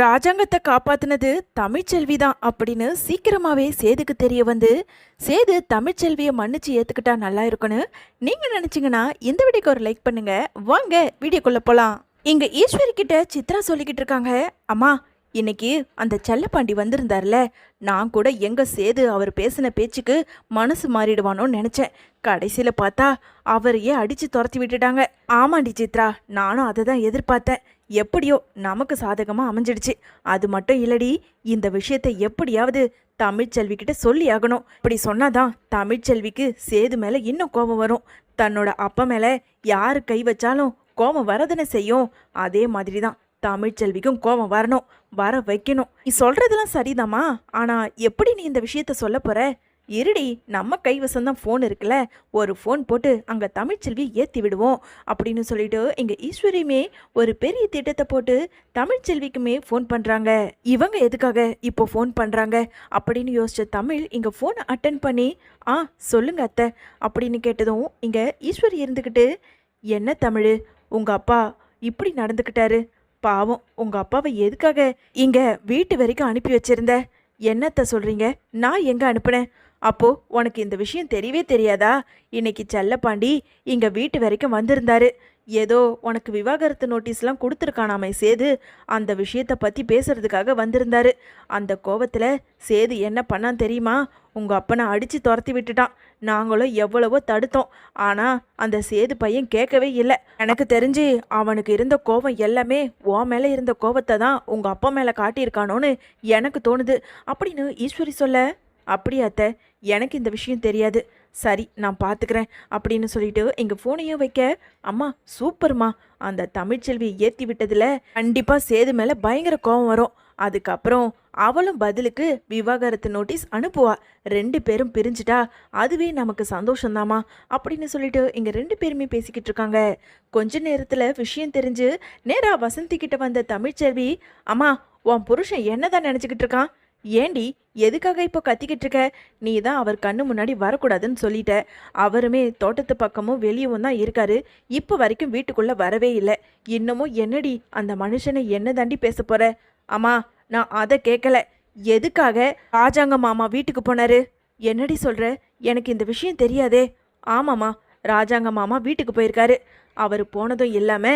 ராஜாங்கத்தை காப்பாத்தினது தமிழ்ச்செல்வி தான் அப்படின்னு சீக்கிரமாவே சேதுக்கு தெரிய வந்து சேது தமிழ்ச்செல்வியை மன்னிச்சு ஏத்துக்கிட்டா நல்லா இருக்கும்னு நீங்க நினைச்சீங்கன்னா இந்த வீடியோக்கு ஒரு லைக் பண்ணுங்க. வாங்க வீடியோக்குள்ள போலாம். இங்க ஈஸ்வரி கிட்ட சித்ரா சொல்லிக்கிட்டு இருக்காங்க. அம்மா இன்னைக்கு அந்த செல்லப்பாண்டி வந்திருந்தார்ல. நான் கூட எங்க சேது அவர் பேசின பேச்சுக்கு மனசு மாறிடுவானோன்னு நினைச்சேன். கடைசியில பார்த்தா அவரையே அடிச்சு துரத்தி விட்டுட்டாங்க. ஆமாண்டி சித்ரா நானும் அதை தான் எதிர்பார்த்தேன். எப்படியோ நமக்கு சாதகமாக அமைஞ்சிடுச்சு. அது மட்டும் இல்லடி இந்த விஷயத்தை எப்படியாவது தமிழ்ச்செல்விக்கிட்ட சொல்லி ஆகணும். இப்படி சொன்னாதான் தமிழ்ச்செல்விக்கு சேது மேலே இன்னும் கோபம் வரும். தன்னோட அப்பா மேலே யார் கை வச்சாலும் கோபம் வரதானே செய்யும். அதே மாதிரி தான் தமிழ்ச்செல்விக்கும் கோபம் வரணும் வர வைக்கணும். நீ சொல்கிறதெல்லாம் சரிதாம்மா. ஆனால் எப்படி நீ இந்த விஷயத்த சொல்ல போகிற இருடி நம்ம கைவசம் தான் ஃபோன் இருக்குல்ல ஒரு ஃபோன் போட்டு அங்கே தமிழ்ச்செல்வி ஏற்றி விடுவோம் அப்படின்னு சொல்லிட்டு இங்கே ஈஸ்வரியுமே ஒரு பெரிய திட்டத்தை போட்டு தமிழ்ச்செல்விக்குமே ஃபோன் பண்ணுறாங்க இவங்க எதுக்காக இப்போ ஃபோன் பண்ணுறாங்க அப்படின்னு யோசித்த தமிழ் இங்கே ஃபோனை அட்டன் பண்ணி ஆ சொல்லுங்க அத்தை அப்படின்னு கேட்டதும் இங்கே ஈஸ்வரி இருந்துக்கிட்டு என்ன தமிழ் உங்கள் அப்பா இப்படி நடந்துக்கிட்டாரு பாவம் உங்கள் அப்பாவை எதுக்காக இங்கே வீட்டு வரைக்கும் அனுப்பி வச்சிருந்த? என்னத்த சொல்கிறீங்க நான் எங்கே அனுப்புனேன்? அப்போ உனக்கு இந்த விஷயம் தெரியவே தெரியாதா? இன்னைக்கு செல்லப்பாண்டி இங்க வீட்டு வரைக்கும் வந்திருந்தாரு. ஏதோ உனக்கு விவாகரத்து நோட்டீஸ்லாம் கொடுத்துருக்கானாமே சேது. அந்த விஷயத்தை பற்றி பேசுறதுக்காக வந்திருந்தாரு. அந்த கோவத்தில் சேது என்ன பண்ணான் தெரியுமா? உங்கள் அப்பனை அடித்து துரத்தி விட்டுட்டான். நாங்களும் எவ்வளவோ தடுத்தோம். ஆனால் அந்த சேது பையன் கேட்கவே இல்லை. எனக்கு தெரிஞ்சு அவனுக்கு இருந்த கோவம் எல்லாமே உன் மேலே இருந்த கோவத்தை தான் உங்கள் அப்பா மேலே காட்டியிருக்கானோன்னு எனக்கு தோணுது. அப்படின்னு ஈஸ்வரி சொல்ல அப்படியா அத்தை எனக்கு இந்த விஷயம் தெரியாது. சரி நான் பார்த்துக்கிறேன் அப்படின்னு சொல்லிட்டு எங்கள் ஃபோனையும் வைக்க அம்மா சூப்பர்மா. அந்த தமிழ்ச்செல்வியை ஏற்றி விட்டதில் கண்டிப்பாக சேது மேலே பயங்கர கோவம் வரும். அதுக்கப்புறம் அவளும் பதிலுக்கு விவாகரத்து நோட்டீஸ் அனுப்புவா. ரெண்டு பேரும் பிரிஞ்சுட்டா அதுவே நமக்கு சந்தோஷந்தாமா அப்படின்னு சொல்லிட்டு இங்கே ரெண்டு பேருமே பேசிக்கிட்டு இருக்காங்க. கொஞ்ச நேரத்தில் விஷயம் தெரிஞ்சு நேராக வசந்தி கிட்ட வந்த தமிழ்ச்செல்வி அம்மா உன் புருஷன் என்னதான் நினச்சிக்கிட்டு இருக்கான்? ஏண்டி எதுக்காக இப்போ கத்திக்கிட்டு இருக்க? நீ தான் அவர் கண்ணு முன்னாடி வரக்கூடாதுன்னு சொல்லிட்ட. அவருமே தோட்டத்து பக்கமும் வெளியவும் தான் இருக்காரு. இப்போ வரைக்கும் வீட்டுக்குள்ளே வரவே இல்லை. இன்னமும் என்னடி அந்த மனுஷனை என்ன தாண்டி பேச போற? அம்மா நான் அதை கேட்கல எதுக்காக ராஜாங்க மாமா வீட்டுக்கு போனாரு? என்னடி சொல்ற? எனக்கு இந்த விஷயம் தெரியாதே. ஆமாம்மா ராஜாங்க மாமா வீட்டுக்கு போயிருக்காரு. அவர் போனதும் இல்லாம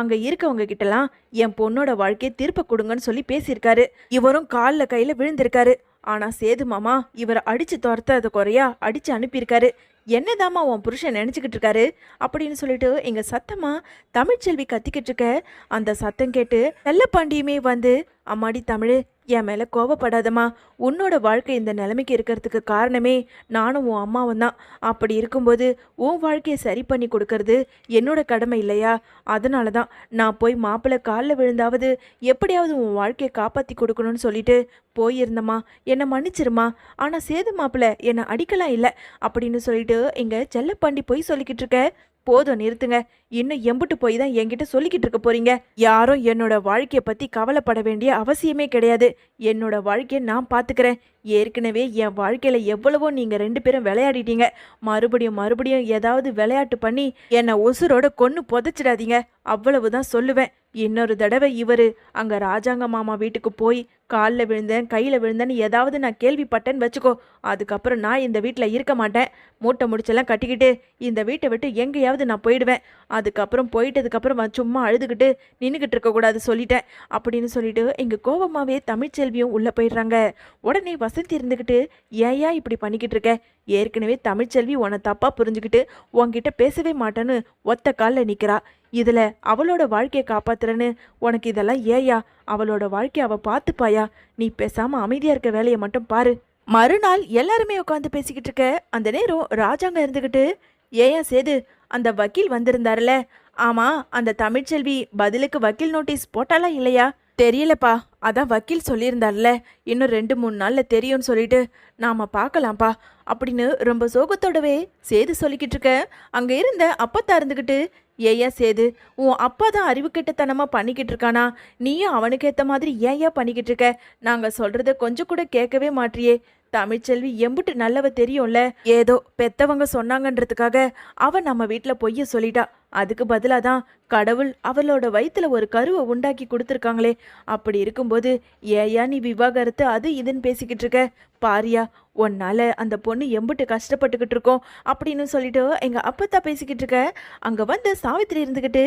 அங்கே இருக்கவங்க கிட்டலாம் என் பொண்ணோட வாழ்க்கையை திருப்ப கொடுங்கன்னு சொல்லி பேசியிருக்காரு. இவரும் காலில் கையில் விழுந்திருக்காரு. ஆனால் சேது மாமா இவரை அடிச்சு துரத்தாத குறையா அடித்து அனுப்பியிருக்காரு. என்னதாம்மா உன் புருஷன் நினச்சிக்கிட்டு இருக்காரு? அப்படின்னு சொல்லிட்டு எங்கள் சத்தமாக தமிழ்ச்செல்வி கத்திக்கிட்டு இருக்க அந்த சத்தம் கேட்டு செல்லப்பாண்டியுமே வந்து அம்மாடி தமிழ் என் மேலே கோவப்படாதம்மா. உன்னோட வாழ்க்கை இந்த நிலைமைக்கு இருக்கிறதுக்கு காரணமே நானும் உன் அம்மாவும் தான். அப்படி இருக்கும்போது உன் வாழ்க்கையை சரி பண்ணி கொடுக்கறது என்னோட கடமை இல்லையா? அதனால தான் நான் போய் மாப்பிள்ளை காலில் விழுந்தாவது எப்படியாவது உன் வாழ்க்கையை காப்பாற்றி கொடுக்கணும்னு சொல்லிட்டு போயிருந்தம்மா. என்னை மன்னிச்சிருமா ஆனால் சேது மாப்பிள்ளை என்னை அடிக்கலாம் இல்லை அப்படின்னு சொல்லிட்டு இங்கே செல்லப்பாண்டி போய் சொல்லிக்கிட்டு இருக்க. போதும் நிறுத்துங்க. இன்னும் எம்புட்டு போய் தான் என்கிட்ட சொல்லிக்கிட்டு இருக்க போறீங்க. யாரும் என்னோட வாழ்க்கையை பத்தி கவலைப்பட வேண்டிய அவசியமே கிடையாது. என்னோட வாழ்க்கையை நான் பாத்துக்கிறேன். ஏற்கனவே என் வாழ்க்கையில எவ்வளவோ நீங்க ரெண்டு பேரும் விளையாடிட்டீங்க. மறுபடியும் மறுபடியும் ஏதாவது விளையாட்டு பண்ணி என்னை ஒசுரோட கொன்னு புதைச்சிடாதீங்க. அவ்வளவுதான் சொல்லுவேன். இன்னொரு தடவை இவர் அங்கே ராஜாங்க மாமா வீட்டுக்கு போய் காலில் விழுந்தேன் கையில் விழுந்தேன்னு ஏதாவது நான் கேள்விப்பட்டேன்னு வச்சுக்கோ. அதுக்கப்புறம் நான் இந்த வீட்டில் இருக்க மாட்டேன். மூட்டை முடிச்செல்லாம் கட்டிக்கிட்டு இந்த வீட்டை விட்டு எங்கேயாவது நான் போயிடுவேன். அதுக்கப்புறம் போயிட்டதுக்கப்புறம் சும்மா அழுதுகிட்டு நின்றுக்கிட்டு இருக்கக்கூடாது சொல்லிட்டேன். அப்படின்னு சொல்லிட்டு எங்கள் கோபமாவே தமிழ்ச்செல்வியும் உள்ளே போயிடுறாங்க. உடனே வசந்தி இருந்துக்கிட்டு ஏயா இப்படி பண்ணிக்கிட்டு இருக்க? ஏற்கனவே தமிழ்ச்செல்வி உன்னை தப்பாக புரிஞ்சுக்கிட்டு உன்கிட்ட பேசவே மாட்டேன்னு ஒத்த காலில் நிற்கிறா இதில் அவளோட வாழ்க்கையை காப்பாத்துறேன்னு உனக்கு இதெல்லாம் ஏயா அவளோட வாழ்க்கையை அவள் பார்த்துப்பாயா? நீ பேசாமல் அமைதியாக இருக்க வேலையை மட்டும் பாரு. மறுநாள் எல்லாருமே உட்காந்து பேசிக்கிட்டு இருக்க. அந்த நேரம் ராஜாங்க இருந்துக்கிட்டு ஏயா சேது அந்த வக்கீல் வந்திருந்தாருல. ஆமாம் அந்த தமிழ்ச்செல்வி பதிலுக்கு வக்கீல் நோட்டீஸ் போட்டாலாம் இல்லையா? தெரியலப்பா. அதான் வக்கீல் சொல்லியிருந்தார்ல இன்னும் ரெண்டு மூணு நாளில் தெரியும்னு சொல்லிட்டு. நாம் பார்க்கலாம்ப்பா. அப்படின்னு ரொம்ப சோகத்தோடவே சேது சொல்லிக்கிட்டு இருக்க. அங்கே இருந்த அப்பத்தா இருந்துக்கிட்டு ஏயா சேது உன் அப்பா தான் அறிவு கெட்டத்தனமாக பண்ணிக்கிட்டு இருக்கானா? நீயும் அவனுக்கு ஏற்ற மாதிரி ஏயா பண்ணிக்கிட்டு இருக்க. நாங்கள் சொல்கிறத கொஞ்சம் கூட கேட்கவே மாட்றியே தமிழ்ச்செல்வி எம்புட்டு நல்லவ தெரியும்ல. ஏதோ பெத்தவங்க சொன்னாங்கன்றதுக்காக அவ நம்ம வீட்டில் பொய்ய சொல்லிட்டா. அதுக்கு பதிலாக தான் கடவுள் அவளோட வயிற்றுல ஒரு கருவை உண்டாக்கி கொடுத்துருக்காங்களே. அப்படி இருக்கும்போது ஏயா நீ விவாகரத்து அது இதுன்னு பேசிக்கிட்டு இருக்க. பாரியா உன்னால அந்த பொண்ணு எம்புட்டு கஷ்டப்பட்டுக்கிட்டு இருக்கோம் அப்படின்னு சொல்லிட்டு எங்கள் அப்பத்தா பேசிக்கிட்டு இருக்க. அங்கே வந்து சாவித்திரி இருந்துக்கிட்டு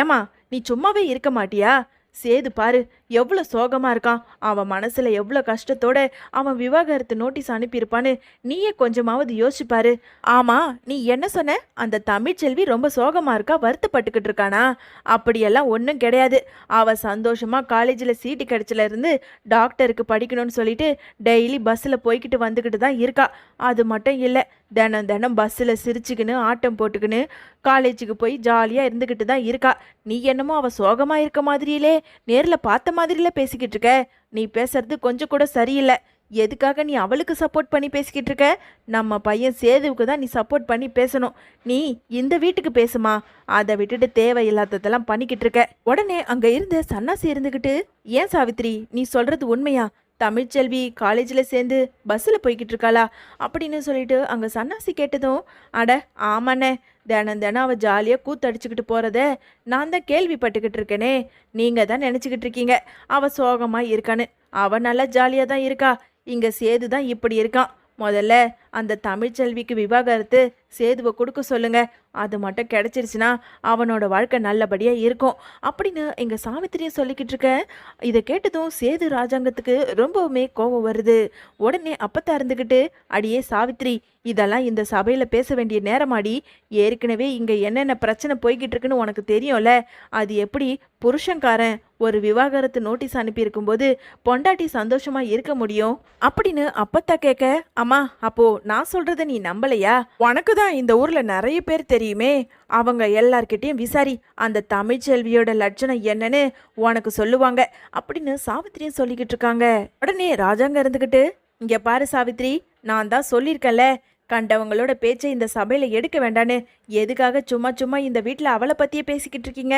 ஏமா நீ சும்மாவே இருக்க மாட்டியா? சேது பாரு எவ்வளோ சோகமாக இருக்கான். அவன் மனசில் எவ்வளோ கஷ்டத்தோட அவன் விவாகரத்து நோட்டீஸ் அனுப்பியிருப்பான்னு நீயே கொஞ்சமாவது யோசிச்சுப்பாரு ஆமாம் நீ என்ன சொன்ன? அந்த தமிழ்ச்செல்வி ரொம்ப சோகமாக இருக்கா? வருத்தப்பட்டுக்கிட்டு இருக்கானா? அப்படியெல்லாம் ஒன்றும் கிடையாது. அவள் சந்தோஷமாக காலேஜில் சீட்டு கிடைச்சல இருந்து டாக்டருக்கு படிக்கணும்னு சொல்லிட்டு டெய்லி பஸ்ஸில் போய்கிட்டு வந்துக்கிட்டு தான் இருக்கா. அது மட்டும் இல்லை தினம் தினம் பஸ்ஸில் சிரிச்சுக்கின்னு ஆட்டம் போட்டுக்கின்னு காலேஜுக்கு போய் ஜாலியாக இருந்துக்கிட்டு தான் இருக்கா. நீ என்னமோ அவள் சோகமாக இருக்க மாதிரியிலே நேரில் பார்த்த மாதிரியில பேசிக்கிட்டு இருக்க. நீ பேசுறது கொஞ்சம் கூட சரியில்லை. எதுக்காக நீ அவளுக்கு சப்போர்ட் பண்ணி பேசிக்கிட்டு இருக்க? நம்ம பையன் சேதுவுக்கு தான் நீ சப்போர்ட் பண்ணி பேசணும். நீ இந்த வீட்டுக்கு பேசுமா? அதை விட்டுட்டு தேவையில்லாததெல்லாம் பண்ணிக்கிட்டு இருக்க. உடனே அங்கே இருந்த சன்னாசி இருந்துக்கிட்டு ஏன் சாவித்ரி நீ சொல்றது உண்மையா? தமிழ்ச்செல்வி காலேஜில் சேர்ந்து பஸ்ஸில் போய்கிட்டு இருக்காளா அப்படின்னு சொல்லிட்டு அங்கே சன்னாசி கேட்டதும் அட ஆமாண்ணே. தினம் தினம் அவள் ஜாலியாக கூத்தடிச்சுக்கிட்டு போகிறத நான் தான் கேள்விப்பட்டுக்கிட்டு இருக்கேனே. நீங்கள் தான் நினச்சிக்கிட்டு இருக்கீங்க. அவள் சோகமாக இருக்கான்னு. அவள் நல்லா ஜாலியாக தான் இருக்கா. இங்கே சேது தான் இப்படி இருக்கான். முதல்ல அந்த தமிழ்ச்செல்விக்கு விவாகரத்து சேதுவை கொடுக்க சொல்லுங்க. அது மட்டும் கிடச்சிருச்சுன்னா அவனோட வாழ்க்கை நல்லபடியாக இருக்கும். அப்படின்னு எங்கள் சாவித்திரியை சொல்லிக்கிட்டு இருக்க. இதை கேட்டதும் சேது ராஜாங்கத்துக்கு ரொம்பவுமே கோபம் வருது. உடனே அப்பத்தா இருந்துக்கிட்டு அடியே சாவித்திரி இதெல்லாம் இந்த சபையில் பேச வேண்டிய நேரமாடி. ஏற்கனவே இங்கே என்னென்ன பிரச்சனை போய்கிட்டு இருக்குன்னு உனக்கு தெரியும்ல. அது எப்படி புருஷன்காரன் ஒரு விவாகரத்து நோட்டீஸ் அனுப்பியிருக்கும்போது பொண்டாட்டி சந்தோஷமா இருக்க முடியும்? அப்படின்னு அப்பத்தா கேட்க அம்மா அப்போ நான் சொல்றத நீ நம்பலையா? உனக்கு தான் இந்த ஊர்ல நிறைய பேர் தெரியுமே. அவங்க எல்லார்கிட்டேயும் விசாரி அந்த தமிழ்ச்செல்வியோட லட்சணம் என்னன்னு உனக்கு சொல்லுவாங்க அப்படின்னு சாவித்திரியும் சொல்லிக்கிட்டு இருக்காங்க. உடனே ராஜாங்க இருந்துக்கிட்டு இங்க பாரு சாவித்ரி நான் தான் சொல்லியிருக்கேன்ல கண்டவங்களோட பேச்சை இந்த சபையில் எடுக்க வேண்டான்னு எதுக்காக சும்மா சும்மா இந்த வீட்டில் அவளை பற்றியே பேசிக்கிட்டு இருக்கீங்க?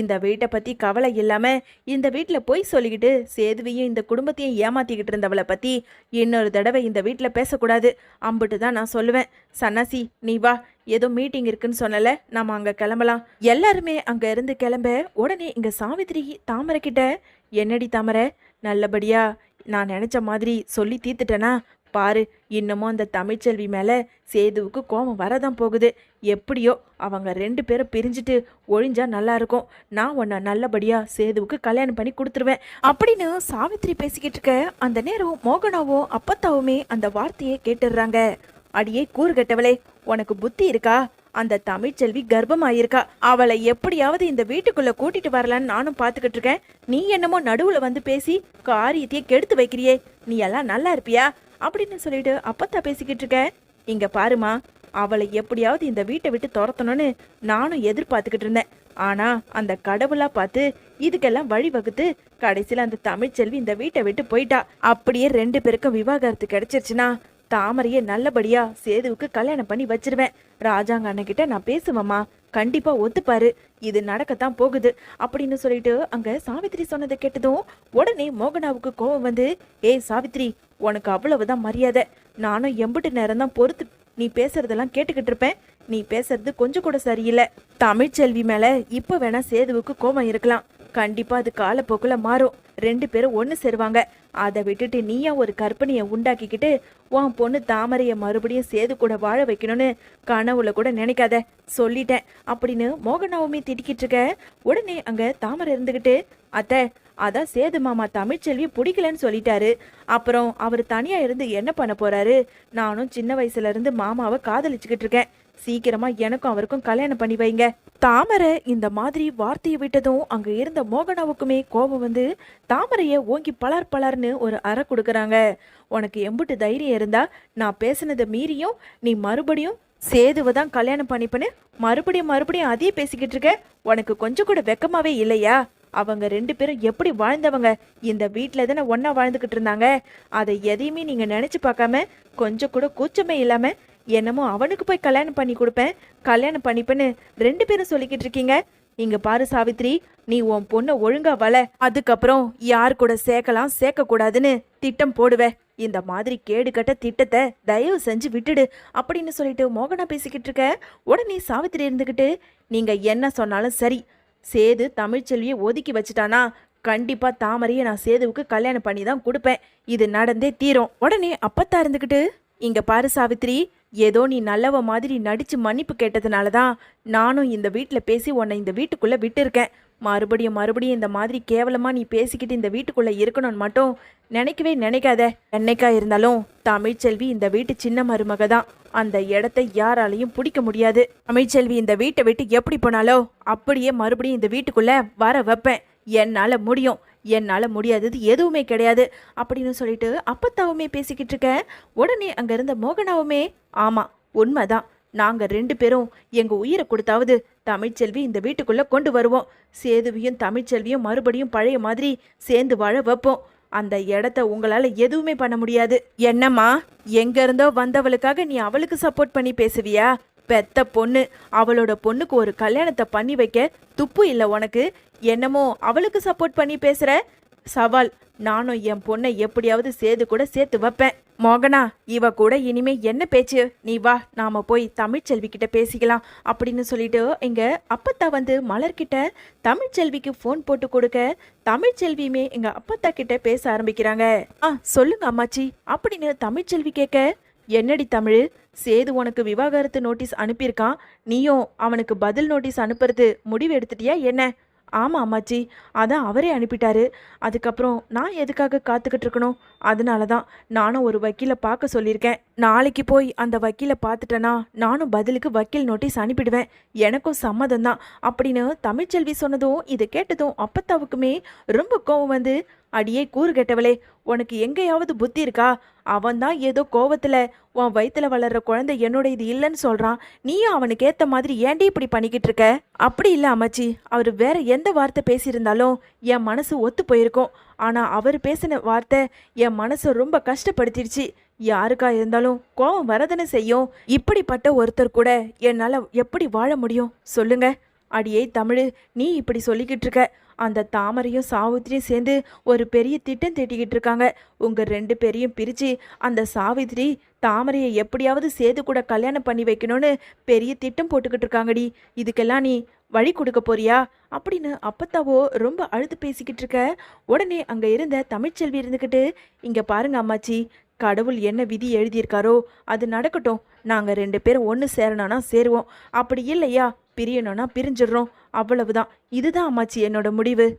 இந்த வீட்டை பற்றி கவலை இல்லாமல் இந்த வீட்டில் போய் சொல்லிக்கிட்டு சேதுவையும் இந்த குடும்பத்தையும் ஏமாத்திக்கிட்டு இருந்தவளை பற்றி இன்னொரு தடவை இந்த வீட்டில் பேசக்கூடாது அம்பிட்டு தான் நான் சொல்லுவேன். சன்னாசி நீ வா. ஏதோ மீட்டிங் இருக்குன்னு சொன்னல நம்ம அங்கே கிளம்பலாம். எல்லாருமே அங்கே இருந்து கிளம்ப உடனே இங்கே சாவித்திரி தாமரை கிட்ட என்னடி தாமரை? நல்லபடியா? நான் நினச்ச மாதிரி சொல்லி தீர்த்துட்டேனா? பாரு இன்னமும் அந்த தமிழ்ச்செல்வி மேலே சேதுவுக்கு கோபம் வரதான் போகுது. எப்படியோ அவங்க ரெண்டு பேரும் பிரிஞ்சுட்டு ஒழிஞ்சா நல்லா இருக்கும். நான் உன்னை நல்லபடியாக சேதுவுக்கு கல்யாணம் பண்ணி கொடுத்துருவேன். அப்படின்னு சாவித்திரி பேசிக்கிட்டு இருக்க அந்த நேரம் மோகனாவும் அப்பத்தாவுமே அந்த வார்த்தையை கேட்டுடுறாங்க. அடியே கூறுகட்டவளே உனக்கு புத்தி இருக்கா? அந்த தமிழ்ச்செல்வி கர்ப்பமாயிருக்கா? அவளை எப்படியாவது இந்த வீட்டுக்குள்ள கூட்டிட்டு வரலான்னு நானும் பாத்துக்கிட்டு இருக்கேன். நீ என்னமோ நடுவுல வந்து பேசி காரியத்தையே கெடுத்து வைக்கிறியே. நீ எல்லாம் நல்லா இருப்பியா? அப்படின்னு சொல்லிட்டு அப்பத்தா பேசிக்கிட்டு இருக்கேன். இங்க பாருமா அவளை எப்படியாவது இந்த வீட்டை விட்டு துரத்தணும்னு நானும் எதிர்பார்த்துக்கிட்டு இருந்தேன். ஆனா அந்த கடவுளா பார்த்து இதுக்கெல்லாம் வழிவகுத்து கடைசியில அந்த தமிழ்ச்செல்வி இந்த வீட்டை விட்டு போயிட்டா. அப்படியே ரெண்டு பேருக்கும் விவாகரத்து கிடைச்சிருச்சுன்னா தாமரையை நல்லபடியா சேதுவுக்கு கல்யாணம் பண்ணி வச்சிருவேன். ராஜாங்க அண்ணகிட்ட நான் பேசுவேம்மா. கண்டிப்பா ஒத்துப்பாரு. இது நடக்கத்தான் போகுது. அப்படின்னு சொல்லிட்டு அங்க சாவித்திரி சொன்னதை கேட்டதும் உடனே மோகனாவுக்கு கோவம் வந்து ஏய் சாவித்திரி உனக்கு அவ்வளவுதான் மரியாதை. நானும் எம்பிட்டு நேரம் தான் பொறுத்து நீ பேசுறதெல்லாம் கேட்டுக்கிட்டு இருப்பேன். நீ பேசுறது கொஞ்சம் கூட சரியில்லை. தமிழ்ச்செல்வி மேல இப்ப வேணா சேதுவுக்கு கோபம் இருக்கலாம். கண்டிப்பா அது காலப்போக்குல மாறும். ரெண்டு பேரும் ஒன்று சேருவாங்க. அதை விட்டுட்டு நீயா ஒரு கற்பனையை உண்டாக்கிக்கிட்டு உன் பொண்ணு தாமரைய மறுபடியும் சேது கூட வாழ வைக்கணும்னு கனவுல கூட நினைக்காத. சொல்லிட்டேன். அப்படின்னு மோகனாவுமே திட்டிக்கிட்டு இருக்க. உடனே அங்க தாமரை இருந்துகிட்டு அத்தை அதான் சேது மாமா தமிழ்ச்செல்வி பிடிக்கலன்னு சொல்லிட்டாரு. அப்புறம் அவர் தனியா இருந்து என்ன பண்ண போறாரு? நானும் சின்ன வயசுல இருந்து மாமாவை காதலிச்சுக்கிட்டு இருக்கேன். சீக்கிரமா எனக்கும் அவருக்கும் கல்யாணம் பண்ணி வைங்க. தாமரை இந்த மாதிரி வார்த்தையை விட்டதும் அங்க இருந்த மோகனாவுக்குமே கோபம் வந்து தாமரைய ஓங்கி பலர் பலர்னு ஒரு அறை கொடுக்கறாங்க. உனக்கு எம்புட்டு தைரியம் இருந்தா நான் பேசுனதை மீறியும் நீ மறுபடியும் சேதுவை தான் கல்யாணம் பண்ணிப்பேன்னு மறுபடியும் மறுபடியும் அதையே பேசிக்கிட்டு இருக்க. உனக்கு கொஞ்சம் கூட வெக்கமாவே இல்லையா? அவங்க ரெண்டு பேரும் எப்படி வாழ்ந்தவங்க? இந்த வீட்டில் தானே ஒன்றா வாழ்ந்துக்கிட்டு இருந்தாங்க. அதை எதையுமே நீங்கள் நினச்சி பார்க்காம கொஞ்சம் கூட கூச்சமே இல்லாமல் என்னமோ அவனுக்கு போய் கல்யாணம் பண்ணி கொடுப்பேன் கல்யாணம் பண்ணிப்பேன்னு ரெண்டு பேரும் சொல்லிக்கிட்டு இருக்கீங்க. இங்க பாரு சாவித்ரி நீ உன் பொண்ணை ஒழுங்கா வள. அதுக்கப்புறம் யார் கூட சேர்க்கலாம் சேர்க்க கூடாதுன்னு திட்டம் போடுவ. இந்த மாதிரி கேடு கட்ட திட்டத்தை தயவு செஞ்சு விட்டுடு அப்படின்னு சொல்லிட்டு மோகனா பேசிக்கிட்டு இருக்க. உடனே சாவித்திரி இருந்துக்கிட்டு நீங்க என்ன சொன்னாலும் சரி. சேது தமிழ்ச்செல்வியை ஒதுக்கி வச்சுட்டானா? கண்டிப்பா தாமரையை நான் சேதுவுக்கு கல்யாணம் பண்ணி தான் கொடுப்பேன். இது நடந்தே தீரும். உடனே அப்பத்தா இருந்துக்கிட்டு இங்க பாரு சாவித்திரி ஏதோ நீ நல்லவ மாதிரி நடிச்சு மன்னிப்பு கேட்டதுனால தான் நானும் இந்த வீட்டில் பேசி உன்னை இந்த வீட்டுக்குள்ளே விட்டுருக்கேன். மறுபடியும் மறுபடியும் இந்த மாதிரி கேவலமாக நீ பேசிக்கிட்டு இந்த வீட்டுக்குள்ளே இருக்கணும்னு மட்டும் நினைக்கவே நினைக்காத. என்னைக்கா இருந்தாலும் தமிழ்ச்செல்வி இந்த வீட்டு சின்ன மருமக தான் அந்த இடத்த யாராலையும் பிடிக்க முடியாது. தமிழ்ச்செல்வி இந்த வீட்டை விட்டு எப்படி போனாலோ அப்படியே மறுபடியும் இந்த வீட்டுக்குள்ளே வர வைப்பேன். என்னால் முடியும். என்னால் முடியாதது எதுவுமே கிடையாது. அப்படின்னு சொல்லிட்டு அப்பத்தாவுமே பேசிக்கிட்டு இருக்க. உடனே அங்கேருந்த மோகனாவுமே ஆமா உண்மைதான். நாங்க ரெண்டு பேரும் எங்க உயிரை கொடுத்தாவது தமிழ்ச்செல்வி இந்த வீட்டுக்குள்ள கொண்டு வருவோம். சேதுவியும் தமிழ்ச்செல்வியும் மறுபடியும் பழைய மாதிரி சேர்ந்து வாழ வைப்போம். அந்த இடத்த உங்களால எதுவுமே பண்ண முடியாது. என்னம்மா எங்க இருந்தோ வந்தவளுக்காக நீ அவளுக்கு சப்போர்ட் பண்ணி பேசுவியா? பெத்த பொண்ணு அவளோட பொண்ணுக்கு ஒரு கல்யாணத்தை பண்ணி வைக்க துப்பு இல்லை உனக்கு? என்னமோ அவளுக்கு சப்போர்ட் பண்ணி பேசுற? சவால். நானும் என் பொண்ணை எப்படியாவது சேது கூட சேர்த்து வைப்பேன். மோகனா இவ கூட இனிமே என்ன பேச்சு? நீ வா நாம போய் தமிழ்ச்செல்வி கிட்ட பேசிக்கலாம் அப்படின்னு சொல்லிட்டு இங்க அப்பத்தா வந்து மலர்கிட்ட தமிழ்ச்செல்விக்கு ஃபோன் போட்டு கொடுக்க தமிழ்ச்செல்வியுமே எங்க அப்பத்தா கிட்ட பேச ஆரம்பிக்கிறாங்க. ஆ சொல்லுங்க அம்மாச்சி அப்படின்னு தமிழ்ச்செல்வி கேட்க என்னடி தமிழ் சேது உனக்கு விவாகரத்து நோட்டீஸ் அனுப்பியிருக்கான். நீயும் அவனுக்கு பதில் நோட்டீஸ் அனுப்புறது முடிவு எடுத்துட்டியா என்ன? ஆமாம் அம்மாச்சி அதான் அவரே அனுப்பிட்டாரு. அதுக்கப்புறம் நான் எதுக்காக காத்துக்கிட்டு இருக்கணும்? அதனால தான் நானும் ஒரு வக்கீலை பார்க்க சொல்லியிருக்கேன். நாளைக்கு போய் அந்த வக்கீலை பார்த்துட்டேன்னா நானும் பதிலுக்கு வக்கீல் நோட்டீஸ் அனுப்பிடுவேன். எனக்கும் சம்மதம் தான் அப்படின்னு தமிழ்ச்செல்வி சொன்னதும் இதை கேட்டதும் அப்பத்தாவுக்குமே ரொம்ப கோவம் வந்து அடியே கூறு கெட்டவளே உனக்கு எங்கேயாவது புத்தி இருக்கா? அவன்தான் ஏதோ கோவத்தில் உன் வயிற்றுல வளர்ற குழந்தை என்னோட இது இல்லைன்னு சொல்கிறான் நீயும் அவனுக்கு ஏற்ற மாதிரி ஏன்டி இப்படி பண்ணிக்கிட்டு இருக்க? அப்படி இல்லை அம்மாச்சி. அவர் வேற எந்த வார்த்தை பேசியிருந்தாலும் என் மனசு ஒத்து போயிருக்கும். ஆனால் அவர் பேசின வார்த்தை என் மனசை ரொம்ப கஷ்டப்படுத்திடுச்சு. யாருக்கா இருந்தாலும் கோவம் வரதானே செய்யும். இப்படிப்பட்ட ஒருத்தர் கூட என்னால் எப்படி வாழ முடியும்? சொல்லுங்க. அடியே தமிழ் நீ இப்படி சொல்லிக்கிட்டு இருக்க. அந்த தாமரையும் சாவித்திரியும் சேர்ந்து ஒரு பெரிய திட்டம் தீட்டிக்கிட்டு இருக்காங்க. உங்கள் ரெண்டு பேரையும் பிரித்து அந்த சாவித்திரி தாமரையை எப்படியாவது சேது கூட கல்யாணம் பண்ணி வைக்கணும்னு பெரிய திட்டம் போட்டுக்கிட்டு இருக்காங்கடி. இதுக்கெல்லாம் நீ வழி கொடுக்க போறியா? அப்படின்னு அப்பத்தாவோ ரொம்ப அழுது பேசிக்கிட்டு இருக்க. உடனே அங்கே இருந்த தமிழ்ச்செல்வி இருந்துக்கிட்டு இங்கே பாருங்க அம்மாச்சி கடவுள் என்ன விதி எழுதியிருக்காரோ அது நடக்கட்டும். நாங்கள் ரெண்டு பேரும் ஒன்று சேரணும்னா சேருவோம். அப்படி இல்லையா? பிரியணும்னா பிரிஞ்சிடுறோம். அவ்வளவுதான். இதுதான் அம்மாச்சி என்னோட முடிவு.